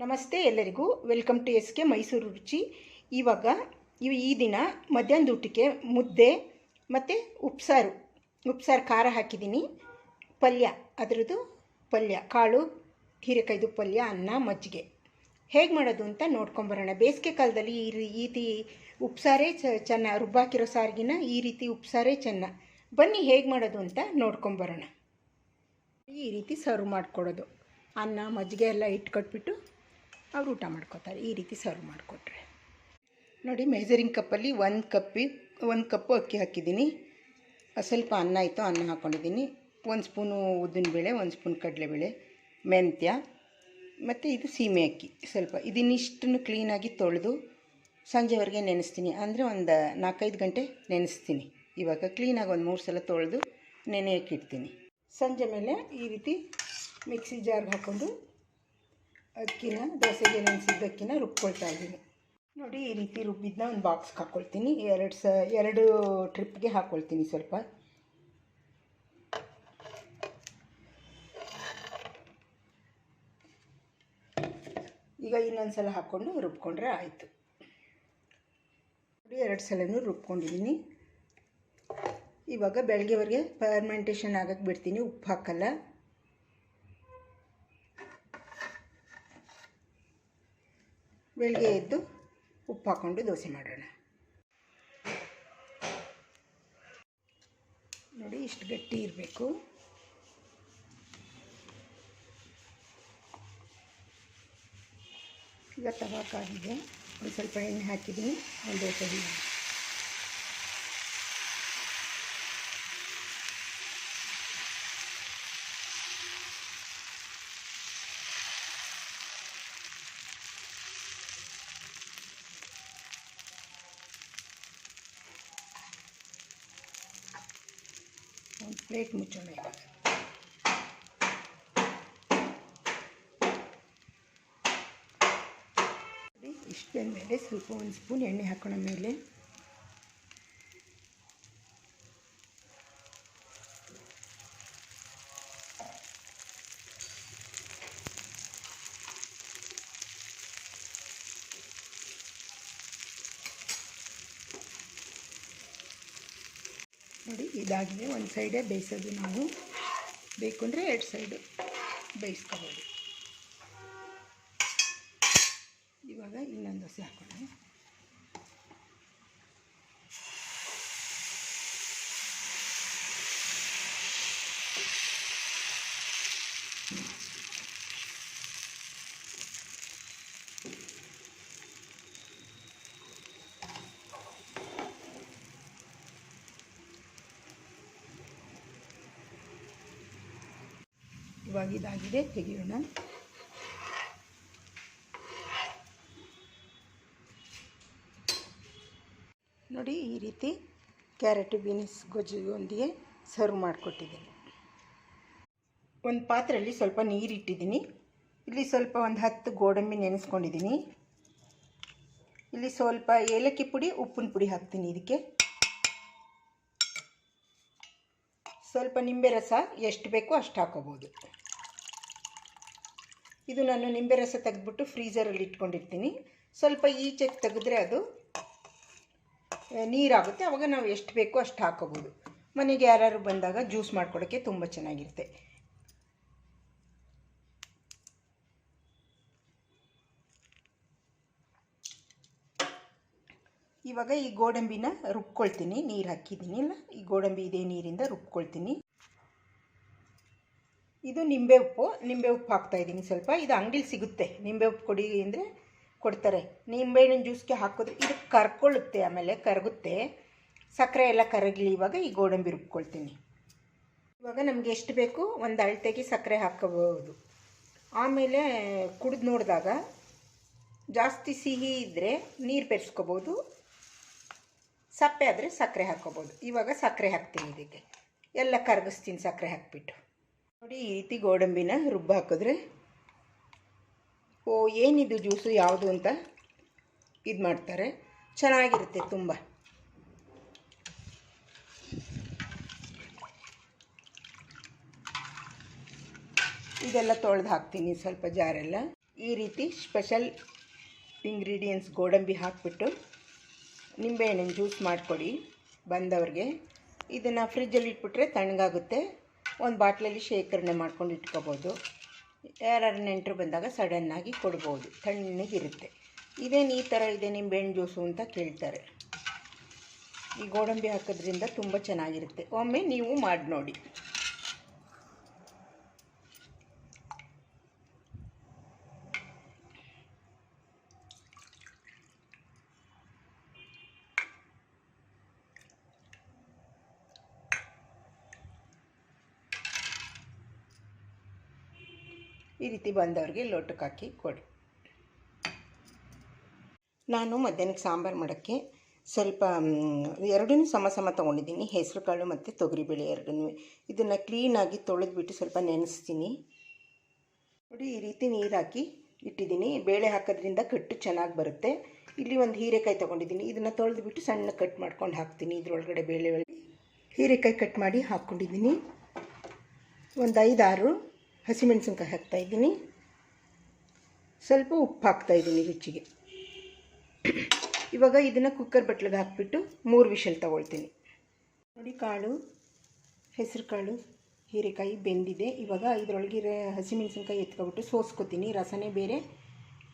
ನಮಸ್ತೆ ಎಲ್ಲರಿಗೂ. Welcome to S K Mysuru Ruchi ಇವಾಗ ಇವು ಈ ದಿನ ಮಧ್ಯಾಹ್ನದ ಊಟಕ್ಕೆ ಮುದ್ದೆ ಮತ್ತು ಉಪ್ಸಾರು ಉಪ್ಸಾರು ಖಾರ ಹಾಕಿದ್ದೀನಿ. ಪಲ್ಯ, ಅದರದ್ದು ಪಲ್ಯ, ಕಾಳು, ಹೀರೆಕಾಯ್ದು ಪಲ್ಯ, ಅನ್ನ, ಮಜ್ಜಿಗೆ. ಹೇಗೆ ಮಾಡೋದು ಅಂತ ನೋಡ್ಕೊಂಬರೋಣ. ಬೇಸಿಗೆ ಕಾಲದಲ್ಲಿ ಈ ರೀತಿ ಉಪ್ಸಾರೇ ಚೆನ್ನ ರುಬ್ಬಾಕಿರೋ ಸಾರಿಗಿನ ಈ ರೀತಿ ಉಪ್ಸಾರೇ ಚೆನ್ನ. ಬನ್ನಿ ಹೇಗೆ ಮಾಡೋದು ಅಂತ ನೋಡ್ಕೊಂಬರೋಣ. ಈ ರೀತಿ ಸರ್ವ್ ಮಾಡ್ಕೊಡೋದು. ಅನ್ನ, ಮಜ್ಜಿಗೆ ಎಲ್ಲ ಇಟ್ಕೊಟ್ಬಿಟ್ಟು ಅವ್ರು ಊಟ ಮಾಡ್ಕೋತಾರೆ, ಈ ರೀತಿ ಸರ್ವ್ ಮಾಡಿಕೊಟ್ರೆ. ನೋಡಿ ಮೆಜರಿಂಗ್ ಕಪ್ಪಲ್ಲಿ ಒಂದು ಕಪ್ಪಿ ಒಂದು ಕಪ್ಪು ಅಕ್ಕಿ ಹಾಕಿದ್ದೀನಿ. ಸ್ವಲ್ಪ ಅನ್ನ ಇತ್ತು ಅನ್ನ ಹಾಕ್ಕೊಂಡಿದ್ದೀನಿ ಒಂದು ಸ್ಪೂನು ಉದ್ದಿನಬೇಳೆ ಒಂದು ಸ್ಪೂನ್ ಕಡಲೆಬೇಳೆ, ಮೆಂತ್ಯ, ಮತ್ತು ಇದು ಸೀಮೆ ಅಕ್ಕಿ. ಸ್ವಲ್ಪ ಇದನ್ನಿಷ್ಟನ್ನು ಕ್ಲೀನಾಗಿ ತೊಳೆದು ಸಂಜೆವರೆಗೆ ನೆನೆಸ್ತೀನಿ. ಅಂದರೆ ಒಂದು ನಾಲ್ಕೈದು ಗಂಟೆ ನೆನೆಸ್ತೀನಿ. ಇವಾಗ ಕ್ಲೀನಾಗಿ ಒಂದು ಮೂರು ಸಲ ತೊಳೆದು ನೆನೆಯಕ್ಕೆ ಇಡ್ತೀನಿ. ಸಂಜೆ ಮೇಲೆ ಈ ರೀತಿ ಮಿಕ್ಸಿ ಜಾರ್ಗೆ ಹಾಕ್ಕೊಂಡು ಅಕ್ಕಿನ, ದೋಸೆಗೆ ನೆನೆಸಿದ್ದ ಅಕ್ಕಿನ ರುಬ್ಕೊಳ್ತಾ ಇದ್ದೀನಿ. ನೋಡಿ, ಈ ರೀತಿ ರುಬ್ಬಿದ್ದನ್ನ ಒಂದು ಬಾಕ್ಸ್ಗೆ ಹಾಕ್ಕೊಳ್ತೀನಿ ಎರಡು ಸ, ಎರಡು ಟ್ರಿಪ್ಗೆ ಹಾಕ್ಕೊಳ್ತೀನಿ ಸ್ವಲ್ಪ. ಈಗ ಇನ್ನೊಂದು ಸಲ ಹಾಕ್ಕೊಂಡು ರುಬ್ಕೊಂಡ್ರೆ ಆಯಿತು. ನೋಡಿ, ಎರಡು ಸಲನೂ ರುಬ್ಕೊಂಡಿದ್ದೀನಿ. ಇವಾಗ ಬೆಳಗ್ಗೆವರೆಗೆ ಫರ್ಮೆಂಟೇಷನ್ ಆಗಕ್ಕೆ ಬಿಡ್ತೀನಿ, ಉಪ್ಪು ಹಾಕಲ್ಲ. ಬೆಳಗ್ಗೆ ಎದ್ದು ಉಪ್ಪು ಹಾಕ್ಕೊಂಡು ದೋಸೆ ಮಾಡೋಣ. ನೋಡಿ ಇಷ್ಟು ಗಟ್ಟಿ ಇರಬೇಕು. ಈಗ ತವಾಕಾಗಿದೆ. ಒಂದು ಸ್ವಲ್ಪ ಎಣ್ಣೆ ಹಾಕಿದ್ದೀನಿ. ಒಂದು ದೋಸೆ ಹಿಟ್ಟು. ಒಂದು ಪ್ಲೇಟ್ ಮುಚ್ಚೋಣ ಇವಾಗ ನೋಡಿ, ಇಷ್ಟು ಬೆಂದಮೇಲೆ ಸ್ವಲ್ಪ ಒಂದು ಸ್ಪೂನ್ ಎಣ್ಣೆ ಹಾಕೋಣ ಮೇಲೆ ನೋಡಿ ಇದಾಗಿದೆ. ಒಂದು ಸೈಡೇ ಬೇಯಿಸೋದು ನಾವು. ಬೇಕು ಅಂದರೆ ಎರಡು ಸೈಡು ಬೇಯಿಸ್ಕೋಬೋದು ಇವಾಗ ಇನ್ನೊಂದು ದೋಸೆ ಹಾಕೋಣ ಇವಾಗ ಇದಾಗಿದೆ. ತೆಗೆಯೋಣ. ನೋಡಿ, ಈ ರೀತಿ ಕ್ಯಾರೆಟ್ ಬೀನ್ಸ್ ಗೊಜ್ಜಿಗೊಂದಿಗೆ ಸರ್ವ್ ಮಾಡಿಕೊಟ್ಟಿದ್ದೀನಿ. ಒಂದು ಪಾತ್ರೆಯಲ್ಲಿ ಸ್ವಲ್ಪ ನೀರಿಟ್ಟಿದ್ದೀನಿ ಇಲ್ಲಿ ಸ್ವಲ್ಪ ಒಂದು ಹತ್ತು ಗೋಡಂಬಿ ನೆನೆಸ್ಕೊಂಡಿದ್ದೀನಿ. ಇಲ್ಲಿ ಸ್ವಲ್ಪ ಏಲಕ್ಕಿ ಪುಡಿ, ಉಪ್ಪಿನ ಪುಡಿ ಹಾಕ್ತೀನಿ ಇದಕ್ಕೆ. ಸ್ವಲ್ಪ ನಿಂಬೆ ರಸ, ಎಷ್ಟು ಬೇಕೋ ಅಷ್ಟು ಹಾಕೋಬೋದು. ಇದು ನಾನು ನಿಂಬೆ ರಸ ತೆಗೆದ್ಬಿಟ್ಟು ಫ್ರೀಸರಲ್ಲಿ ಇಟ್ಕೊಂಡಿರ್ತೀನಿ. ಸ್ವಲ್ಪ ಈಚೆಗೆ ತೆಗೆದ್ರೆ ಅದು ನೀರಾಗುತ್ತೆ. ಆವಾಗ ನಾವು ಎಷ್ಟು ಬೇಕೋ ಅಷ್ಟು ಹಾಕೋಬೋದು. ಮನೆಗೆ ಯಾರು ಬಂದಾಗ ಜ್ಯೂಸ್ ಮಾಡ್ಕೊಡೋಕ್ಕೆ ತುಂಬ ಚೆನ್ನಾಗಿರುತ್ತೆ. ಇವಾಗ ಈ ಗೋಡಂಬಿನ ರುಬ್ಕೊಳ್ತೀನಿ. ನೀರು ಹಾಕಿದ್ದೀನಿ ಇಲ್ಲ ಈ ಗೋಡಂಬಿ ಇದೇ ನೀರಿಂದ ರುಬ್ಕೊಳ್ತೀನಿ. ಇದು ನಿಂಬೆ ಉಪ್ಪು ನಿಂಬೆ ಉಪ್ಪು ಹಾಕ್ತಾ ಇದ್ದೀನಿ ಸ್ವಲ್ಪ. ಇದು ಅಂಗಡಿಲಿ ಸಿಗುತ್ತೆ. ನಿಂಬೆ ಉಪ್ಪು ಕೊಡಿ ಅಂದರೆ ಕೊಡ್ತಾರೆ. ನಿಂಬೆಹಣ್ಣಿನ ಜ್ಯೂಸ್ಗೆ ಹಾಕಿದ್ರೆ ಇದು ಕರ್ಕೊಳ್ಳುತ್ತೆ, ಆಮೇಲೆ ಕರಗುತ್ತೆ. ಸಕ್ಕರೆ ಎಲ್ಲ ಕರಗಲಿ ಇವಾಗ ಈ ಗೋಡಂಬಿ ರುಬ್ಕೊಳ್ತೀನಿ. ಇವಾಗ ನಮಗೆ ಎಷ್ಟು ಬೇಕು? ಒಂದು ಅಳತೆಗೆ ಸಕ್ಕರೆ ಹಾಕಬಹುದು. ಆಮೇಲೆ ಕುಡಿದು ನೋಡಿದಾಗ ಜಾಸ್ತಿ ಸಿಹಿ ಇದ್ದರೆ ನೀರು ಬೆರೆಸ್ಕೋಬೋದು ಸಪ್ಪೆ ಆದರೆ ಸಕ್ಕರೆ ಹಾಕ್ಕೋಬೋದು ಇವಾಗ ಸಕ್ಕರೆ ಹಾಕ್ತೀನಿ ಇದಕ್ಕೆ. ಎಲ್ಲ ಕರಗಿಸ್ತೀನಿ, ಸಕ್ಕರೆ ಹಾಕ್ಬಿಟ್ಟು. ನೋಡಿ ಈ ರೀತಿ ಗೋಡಂಬಿನ ರುಬ್ಬ ಹಾಕಿದ್ರೆ, ಓ, ಏನಿದು ಜ್ಯೂಸು, ಯಾವುದು ಅಂತ ಇದು ಮಾಡ್ತಾರೆ. ಚೆನ್ನಾಗಿರುತ್ತೆ ತುಂಬ. ಇದೆಲ್ಲ ತೊಳೆದು ಹಾಕ್ತೀನಿ ಸ್ವಲ್ಪ ಜಾರೆಲ್ಲ. ಈ ರೀತಿ ಸ್ಪೆಷಲ್ ಇಂಗ್ರೀಡಿಯೆಂಟ್ಸ್ ಗೋಡಂಬಿ ಹಾಕಿಬಿಟ್ಟು ನಿಂಬೆಹಣ್ಣಿನ ಜ್ಯೂಸ್ ಮಾಡಿಕೊಡಿ ಬಂದವ್ರಿಗೆ. ಇದನ್ನು ಫ್ರಿಜ್ಜಲ್ಲಿ ಇಟ್ಬಿಟ್ರೆ ತಣ್ಣಗಾಗುತ್ತೆ. ಒಂದು ಬಾಟ್ಲಲ್ಲಿ ಶೇಖರಣೆ ಮಾಡ್ಕೊಂಡು ಇಟ್ಕೋಬೋದು. ಯಾರು ನೆಂಟರು ಬಂದಾಗ ಸಡನ್ನಾಗಿ ಕೊಡ್ಬೋದು. ತಣ್ಣಗಿರುತ್ತೆ ಇದೇನು ಈ ಥರ ಇದೆ ನಿಂಬೆಹಣ್ಣು ಜ್ಯೂಸು ಅಂತ ಕೇಳ್ತಾರೆ. ಈ ಗೋಡಂಬಿ ಹಾಕೋದ್ರಿಂದ ತುಂಬ ಚೆನ್ನಾಗಿರುತ್ತೆ. ಒಮ್ಮೆ ನೀವು ಮಾಡಿ ನೋಡಿ ಈ ರೀತಿ ಬಂದವ್ರಿಗೆ ಲೋಟಕ್ಕೆ ಹಾಕಿ ಕೊಡಿ. ನಾನು ಮಧ್ಯಾಹ್ನಕ್ಕೆ ಸಾಂಬಾರು ಮಾಡೋಕ್ಕೆ ಸ್ವಲ್ಪ ಎರಡೂ ಸಮ ಸಮ ತೊಗೊಂಡಿದ್ದೀನಿ. ಹೆಸರು ಕಾಳು ಮತ್ತು ತೊಗರಿಬೇಳೆ ಎರಡೂ ಇದನ್ನು ಕ್ಲೀನಾಗಿ ತೊಳೆದುಬಿಟ್ಟು ಸ್ವಲ್ಪ ನೆನೆಸ್ತೀನಿ. ನೋಡಿ, ಈ ರೀತಿ ನೀರು ಹಾಕಿ ಇಟ್ಟಿದ್ದೀನಿ. ಬೇಳೆ ಹಾಕೋದ್ರಿಂದ ಕಟ್ಟು ಚೆನ್ನಾಗಿ ಬರುತ್ತೆ. ಇಲ್ಲಿ ಒಂದು ಹೀರೆಕಾಯಿ ತೊಗೊಂಡಿದ್ದೀನಿ. ಇದನ್ನು ತೊಳೆದುಬಿಟ್ಟು ಸಣ್ಣ ಕಟ್ ಮಾಡ್ಕೊಂಡು ಹಾಕ್ತೀನಿ ಇದರೊಳಗಡೆ ಬೇಳೆ ಹೀರೆಕಾಯಿ ಕಟ್ ಮಾಡಿ ಹಾಕ್ಕೊಂಡಿದ್ದೀನಿ ಒಂದು ಐದಾರು ಹಸಿಮೆಣಸಿನ್ಕಾಯಿ ಹಾಕ್ತಾಯಿದ್ದೀನಿ ಸ್ವಲ್ಪ ಉಪ್ಪು ಹಾಕ್ತಾಯಿದ್ದೀನಿ ರುಚಿಗೆ. ಇವಾಗ ಇದನ್ನು ಕುಕ್ಕರ್ ಬಟ್ಲಿಗೆ ಹಾಕ್ಬಿಟ್ಟು ಮೂರು ವಿಷಲ್ ತಗೊಳ್ತೀನಿ. ನೋಡಿ ಕಾಳು, ಹೆಸರು ಕಾಳು, ಹೀರೆಕಾಯಿ ಬೆಂದಿದೆ. ಇವಾಗ ಇದರೊಳಗಿರೋ ಹಸಿಮೆಣಸಿನ್ಕಾಯಿ ಎತ್ಕೊಬಿಟ್ಟು ಸೋಸ್ಕೊತೀನಿ. ರಸನೇ ಬೇರೆ,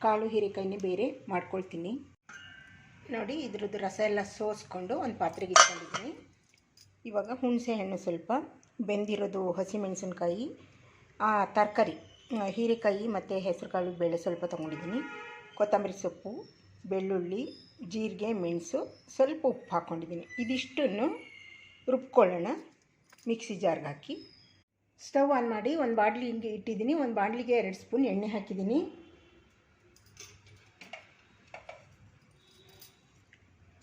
ಕಾಳು, ಹೀರೆಕಾಯಿನೇ ಬೇರೆ ಮಾಡ್ಕೊಳ್ತೀನಿ. ನೋಡಿ ಇದ್ರದ್ದು ರಸ ಎಲ್ಲ ಸೋಸ್ಕೊಂಡು ಒಂದು ಪಾತ್ರೆಗೆ ಇಟ್ಕೊಂಡಿದ್ದೀನಿ. ಇವಾಗ ಹುಣಸೆ ಹಣ್ಣು ಸ್ವಲ್ಪ ಬೆಂದಿರೋದು ಹಸಿಮೆಣಸಿನ್ಕಾಯಿ. ತರಕಾರಿ ಹೀರೆಕಾಯಿ ಮತ್ತು ಹೆಸರುಕಾಳು ಬೇಳೆ ಸ್ವಲ್ಪ ತೊಗೊಂಡಿದ್ದೀನಿ. ಕೊತ್ತಂಬರಿ ಸೊಪ್ಪು, ಬೆಳ್ಳುಳ್ಳಿ, ಜೀರಿಗೆ, ಮೆಣಸು ಸ್ವಲ್ಪ ಉಪ್ಪು ಹಾಕ್ಕೊಂಡಿದ್ದೀನಿ ಇದಿಷ್ಟನ್ನು ರುಬ್ಕೊಳ್ಳೋಣ. ಮಿಕ್ಸಿ ಜಾರ್ಗೆ ಹಾಕಿ. ಸ್ಟವ್ ಆನ್ ಮಾಡಿ ಒಂದು ಬಾಣಲಿ ಹಿಂಗೆ ಇಟ್ಟಿದ್ದೀನಿ. ಒಂದು ಬಾಣಲಿಗೆ ಎರಡು ಸ್ಪೂನ್ ಎಣ್ಣೆ ಹಾಕಿದ್ದೀನಿ.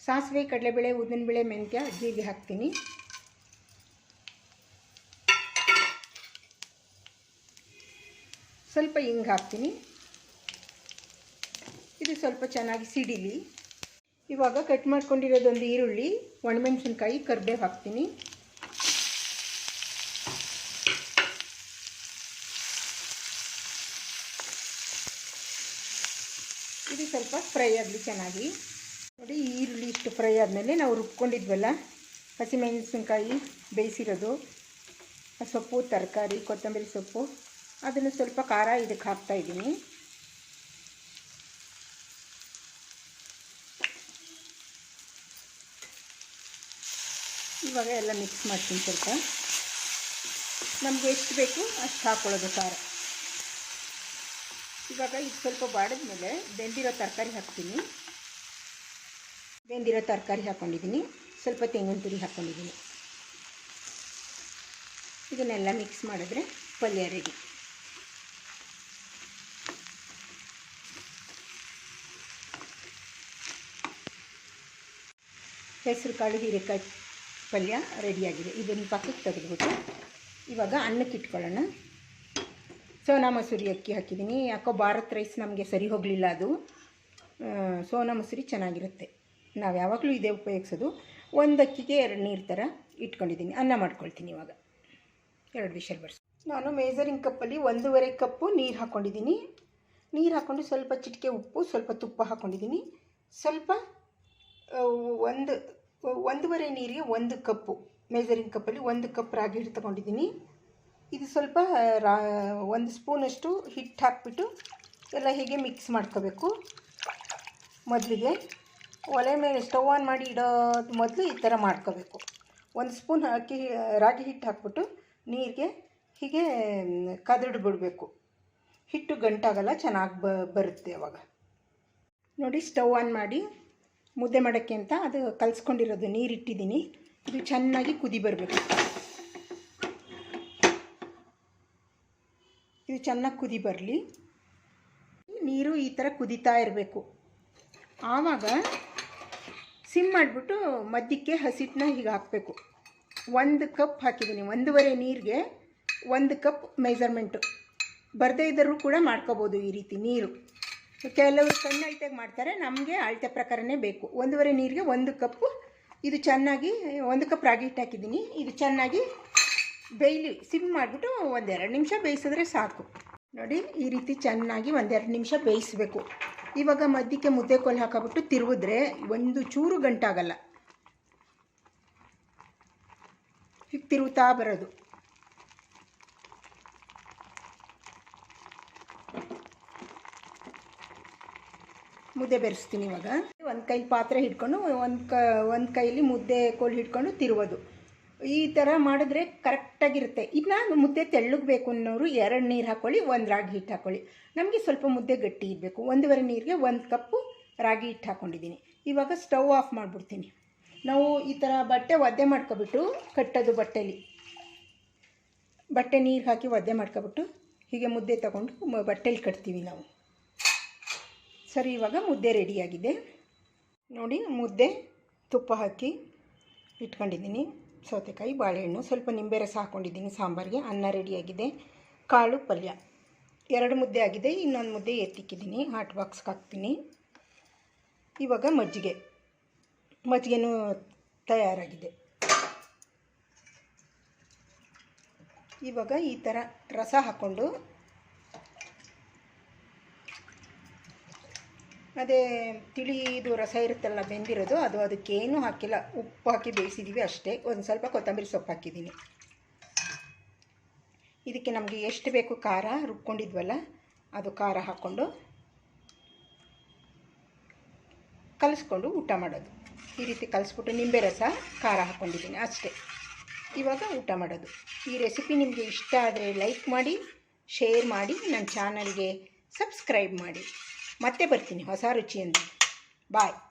ಸಾಸಿವೆ, ಕಡಲೆಬೇಳೆ, ಉದ್ದಿನಬೇಳೆ, ಮೆಂತ್ಯ ಜೀರಿಗೆ ಹಾಕ್ತೀನಿ. ಸ್ವಲ್ಪ ಹಿಂಗೆ ಹಾಕ್ತೀನಿ. ಇದು ಸ್ವಲ್ಪ ಚೆನ್ನಾಗಿ ಸಿಡಿಲಿ. ಇವಾಗ ಕಟ್ ಮಾಡ್ಕೊಂಡಿರೋದೊಂದು ಈರುಳ್ಳಿ, ಒಣಮೆಣಸಿನ್ಕಾಯಿ, ಕರ್ಬೇವು ಹಾಕ್ತೀನಿ. ಇದು ಸ್ವಲ್ಪ ಫ್ರೈ ಆಗಲಿ ಚೆನ್ನಾಗಿ. ನೋಡಿ, ಈರುಳ್ಳಿ ಇಷ್ಟು ಫ್ರೈ ಆದಮೇಲೆ ನಾವು ರುಬ್ಕೊಂಡಿದ್ವಲ್ಲ, ಹಸಿಮೆಣಸಿನ್ಕಾಯಿ ಬೇಯಿಸಿರೋದು ಸೊಪ್ಪು, ತರಕಾರಿ, ಕೊತ್ತಂಬರಿ ಸೊಪ್ಪು ಅದನ್ನು ಸ್ವಲ್ಪ ಖಾರ ಇದಕ್ಕೆ ಹಾಕ್ತಾ ಇದ್ದೀನಿ. ಇವಾಗ ಎಲ್ಲ ಮಿಕ್ಸ್ ಮಾಡ್ತೀನಿ ಸ್ವಲ್ಪ. ನಮಗೆ ಎಷ್ಟು ಬೇಕು ಅಷ್ಟು ಹಾಕ್ಕೊಳ್ಳೋದು ಖಾರ. ಇವಾಗ ಇದು ಸ್ವಲ್ಪ ಬಾಡಿದ್ಮೇಲೆ ಬೆಂದಿರೋ ತರಕಾರಿ ಹಾಕ್ತೀನಿ. ಬೆಂದಿರೋ ತರಕಾರಿ ಹಾಕ್ಕೊಂಡಿದ್ದೀನಿ ಸ್ವಲ್ಪ ತೆಂಗಿನ ತುರಿ ಹಾಕ್ಕೊಂಡಿದ್ದೀನಿ ಇದನ್ನೆಲ್ಲ ಮಿಕ್ಸ್ ಮಾಡಿದ್ರೆ ಪಲ್ಯ ರೆಡಿ ಹೆಸರು ಕಾಳು ಹೀರೆಕಾಯಿ ಪಲ್ಯ ರೆಡಿಯಾಗಿದೆ. ಇದನ್ನು ಪಕ್ಕಕ್ಕೆ ತೆಗೆದ್ಬಿಟ್ಟು ಇವಾಗ ಅನ್ನಕ್ಕೆ ಇಟ್ಕೊಳ್ಳೋಣ. ಸೋನಾ ಮಸೂರಿ ಅಕ್ಕಿ ಹಾಕಿದ್ದೀನಿ. ಯಾಕೋ ಭಾರತ್ ರೈಸ್ ನಮಗೆ ಸರಿ ಹೋಗಲಿಲ್ಲ ಅದು. ಸೋನಾ ಮಸೂರಿ ಚೆನ್ನಾಗಿರುತ್ತೆ. ನಾವು ಯಾವಾಗಲೂ ಇದೇ ಉಪಯೋಗಿಸೋದು. ಒಂದು ಅಕ್ಕಿಗೆ ಎರಡು ನೀರು ಥರ ಇಟ್ಕೊಂಡಿದ್ದೀನಿ. ಅನ್ನ ಮಾಡ್ಕೊಳ್ತೀನಿ ಇವಾಗ. ಎರಡು ವಿಷಲ್ ಬರ್ಸಿ. ನಾನು ಮೇಜರಿಂಗ್ ಕಪ್ಪಲ್ಲಿ ಒಂದೂವರೆ ಕಪ್ಪು ನೀರು ಹಾಕ್ಕೊಂಡಿದ್ದೀನಿ ನೀರು ಹಾಕ್ಕೊಂಡು ಸ್ವಲ್ಪ ಚಿಟಿಕೆ ಉಪ್ಪು, ಸ್ವಲ್ಪ ತುಪ್ಪ ಹಾಕ್ಕೊಂಡಿದ್ದೀನಿ ಸ್ವಲ್ಪ ಒಂದು, ಒಂದೂವರೆ ನೀರಿಗೆ ಒಂದು ಕಪ್ಪು ಮೇಜರಿಂಗ್ ಕಪ್ಪಲ್ಲಿ ಒಂದು ಕಪ್ ರಾಗಿ ಹಿಟ್ಟು ತೊಗೊಂಡಿದ್ದೀನಿ. ಇದು ಸ್ವಲ್ಪ, ರಾ, ಒಂದು ಸ್ಪೂನಷ್ಟು ಹಿಟ್ಟು ಹಾಕ್ಬಿಟ್ಟು ಎಲ್ಲ ಹೀಗೆ ಮಿಕ್ಸ್ ಮಾಡ್ಕೋಬೇಕು. ಮೊದಲಿಗೆ ಒಲೆ ಮೇಲೆ ಸ್ಟವ್ ಆನ್ ಮಾಡಿ ಇಡೋದು ಮೊದಲು ಈ ಥರ ಮಾಡ್ಕೋಬೇಕು. ಒಂದು ಸ್ಪೂನ್ ಹಾಕಿ, ರಾಗಿ ಹಿಟ್ಟು ಹಾಕ್ಬಿಟ್ಟು ನೀರಿಗೆ ಹೀಗೆ ಕದಡಿ ಬಿಡಬೇಕು. ಹಿಟ್ಟು ಗಂಟಾಗಲ್ಲ, ಚೆನ್ನಾಗಿ ಬರುತ್ತೆ ಅವಾಗ. ನೋಡಿ ಸ್ಟವ್ ಆನ್ ಮಾಡಿ ಮುದ್ದೆ ಮಾಡೋಕ್ಕೆ ಅಂತ ಅದು ಕಲಿಸ್ಕೊಂಡಿರೋದು, ನೀರಿಟ್ಟಿದ್ದೀನಿ. ಇದು ಚೆನ್ನಾಗಿ ಕುದಿ ಬರಬೇಕು. ಇದು ಚೆನ್ನಾಗಿ ಕುದಿ ಬರಲಿ. ನೀರು ಈ ಥರ ಕುದಿತಾ ಇರಬೇಕು. ಆವಾಗ ಸಿಮ್ ಮಾಡಿಬಿಟ್ಟು ಮಧ್ಯಕ್ಕೆ ಹಸಿಟ್ಟನ್ನ ಹೀಗೆ ಹಾಕಬೇಕು. ಒಂದು ಕಪ್ ಹಾಕಿದ್ದೀನಿ. ಒಂದೂವರೆ ನೀರಿಗೆ ಒಂದು ಕಪ್ ಮೆಜರ್ಮೆಂಟು. ಬರದೇ ಇದ್ದರೂ ಕೂಡ ಮಾಡ್ಕೋಬೋದು ಈ ರೀತಿ ನೀರು. ಕೆಲವರು ಸಣ್ಣ ಅಳತೆಗೆ ಮಾಡ್ತಾರೆ. ನಮಗೆ ಅಳತೆ ಪ್ರಕಾರನೇ ಬೇಕು. ಒಂದೂವರೆ ನೀರಿಗೆ ಒಂದು ಕಪ್ಪು. ಇದು ಚೆನ್ನಾಗಿ ಒಂದು ಕಪ್ ರಾಗಿ ಹಿಟ್ಟು ಹಾಕಿದ್ದೀನಿ. ಇದು ಚೆನ್ನಾಗಿ ಬೇಯಲಿ, ಸಿಮ್ ಮಾಡಿಬಿಟ್ಟು ಒಂದೆರಡು ನಿಮಿಷ ಬೇಯಿಸಿದ್ರೆ ಸಾಕು. ನೋಡಿ, ಈ ರೀತಿ ಚೆನ್ನಾಗಿ ಒಂದೆರಡು ನಿಮಿಷ ಬೇಯಿಸಬೇಕು. ಇವಾಗ ಮಧ್ಯಕ್ಕೆ ಮುದ್ದೆ ಕೋಲು ಹಾಕಬಿಟ್ಟು ತಿರುಗಿದ್ರೆ ಒಂದು ಚೂರು ಗಂಟಾಗಲ್ಲ. ಹೀಗೆ ತಿರುಗುತ್ತಾ ಬರೋದು. ಮುದ್ದೆ ಬೆರೆಸ್ತೀನಿ ಇವಾಗ. ಒಂದು ಕೈಲಿ ಪಾತ್ರೆ ಹಿಡ್ಕೊಂಡು, ಒಂದು ಕ, ಒಂದು ಕೈಲಿ ಮುದ್ದೆ ಕೋಲು ಹಿಡ್ಕೊಂಡು ತಿರುವುದು. ಈ ಥರ ಮಾಡಿದ್ರೆ ಕರೆಕ್ಟಾಗಿರುತ್ತೆ. ಇದನ್ನ ಮುದ್ದೆ ತೆಳ್ಳಗಬೇಕು ಅನ್ನೋರು ಎರಡು ನೀರು ಹಾಕ್ಕೊಳ್ಳಿ ಒಂದು ರಾಗಿ ಹಿಟ್ಟು ಹಾಕ್ಕೊಳ್ಳಿ ನಮಗೆ ಸ್ವಲ್ಪ ಮುದ್ದೆ ಗಟ್ಟಿ ಇರಬೇಕು. ಒಂದೂವರೆ ನೀರಿಗೆ ಒಂದು ಕಪ್ಪು ರಾಗಿ ಹಿಟ್ಟು ಹಾಕ್ಕೊಂಡಿದ್ದೀನಿ ಇವಾಗ ಸ್ಟವ್ ಆಫ್ ಮಾಡಿಬಿಡ್ತೀನಿ. ನಾವು ಈ ಥರ ಬಟ್ಟೆ ಒದ್ದೆ ಮಾಡ್ಕೊಬಿಟ್ಟು, ಕಟ್ಟೋದು ಬಟ್ಟೆಲಿ. ಬಟ್ಟೆ ನೀರು ಹಾಕಿ ಒದ್ದೆ ಮಾಡ್ಕೊಬಿಟ್ಟು, ಹೀಗೆ ಮುದ್ದೆ ತಗೊಂಡು ಬಟ್ಟೆಲಿ ಕಟ್ತೀವಿ ನಾವು. ಸರಿ, ಇವಾಗ ಮುದ್ದೆ ರೆಡಿಯಾಗಿದೆ ನೋಡಿ, ಮುದ್ದೆ ತುಪ್ಪ ಹಾಕಿ ಇಟ್ಕೊಂಡಿದ್ದೀನಿ. ಸೌತೆಕಾಯಿ, ಬಾಳೆಹಣ್ಣು, ಸ್ವಲ್ಪ ನಿಂಬೆ ರಸ ಹಾಕ್ಕೊಂಡಿದ್ದೀನಿ ಸಾಂಬಾರಿಗೆ. ಅನ್ನ ರೆಡಿಯಾಗಿದೆ ಕಾಳು, ಪಲ್ಯ. ಎರಡು ಮುದ್ದೆ ಆಗಿದೆ, ಇನ್ನೊಂದು ಮುದ್ದೆ ಎತ್ತಿಕ್ಕಿದ್ದೀನಿ. ಹಾಟ್ ಬಾಕ್ಸ್ಗೆ ಹಾಕ್ತೀನಿ. ಇವಾಗ ಮಜ್ಜಿಗೆ. ಮಜ್ಜಿಗೆನೂ ತಯಾರಾಗಿದೆ. ಇವಾಗ ಈ ಥರ ರಸ ಹಾಕ್ಕೊಂಡು ಅದೇ ತಿಳಿದು ರಸ ಇರುತ್ತಲ್ಲ, ಬೆಂದಿರೋದು, ಅದು ಅದಕ್ಕೇನು ಹಾಕಿಲ್ಲ. ಉಪ್ಪು ಹಾಕಿ ಬೇಯಿಸಿದ್ದೀವಿ ಅಷ್ಟೇ. ಒಂದು ಸ್ವಲ್ಪ ಕೊತ್ತಂಬರಿ ಸೊಪ್ಪು ಹಾಕಿದ್ದೀನಿ. ಇದಕ್ಕೆ ನಮಗೆ ಎಷ್ಟು ಬೇಕು ಖಾರ ರುಬ್ಕೊಂಡಿದ್ವಲ್ಲ, ಅದು ಖಾರ ಹಾಕ್ಕೊಂಡು ಕಲಿಸ್ಕೊಂಡು ಊಟ ಮಾಡೋದು. ಈ ರೀತಿ ಕಲಿಸ್ಬಿಟ್ಟು ನಿಂಬೆ ರಸ, ಖಾರ ಹಾಕ್ಕೊಂಡಿದ್ದೀನಿ ಅಷ್ಟೇ. ಇವಾಗ ಊಟ ಮಾಡೋದು. ಈ ರೆಸಿಪಿ ನಿಮಗೆ ಇಷ್ಟ ಆದರೆ ಲೈಕ್ ಮಾಡಿ, ಶೇರ್ ಮಾಡಿ, ನನ್ನ ಚಾನಲ್ಗೆ ಸಬ್ಸ್ಕ್ರೈಬ್ ಮಾಡಿ. ಮತ್ತೆ ಬರ್ತೀನಿ. ಹೊಸ ರುಚಿಯಿಂದ. ಬಾಯ್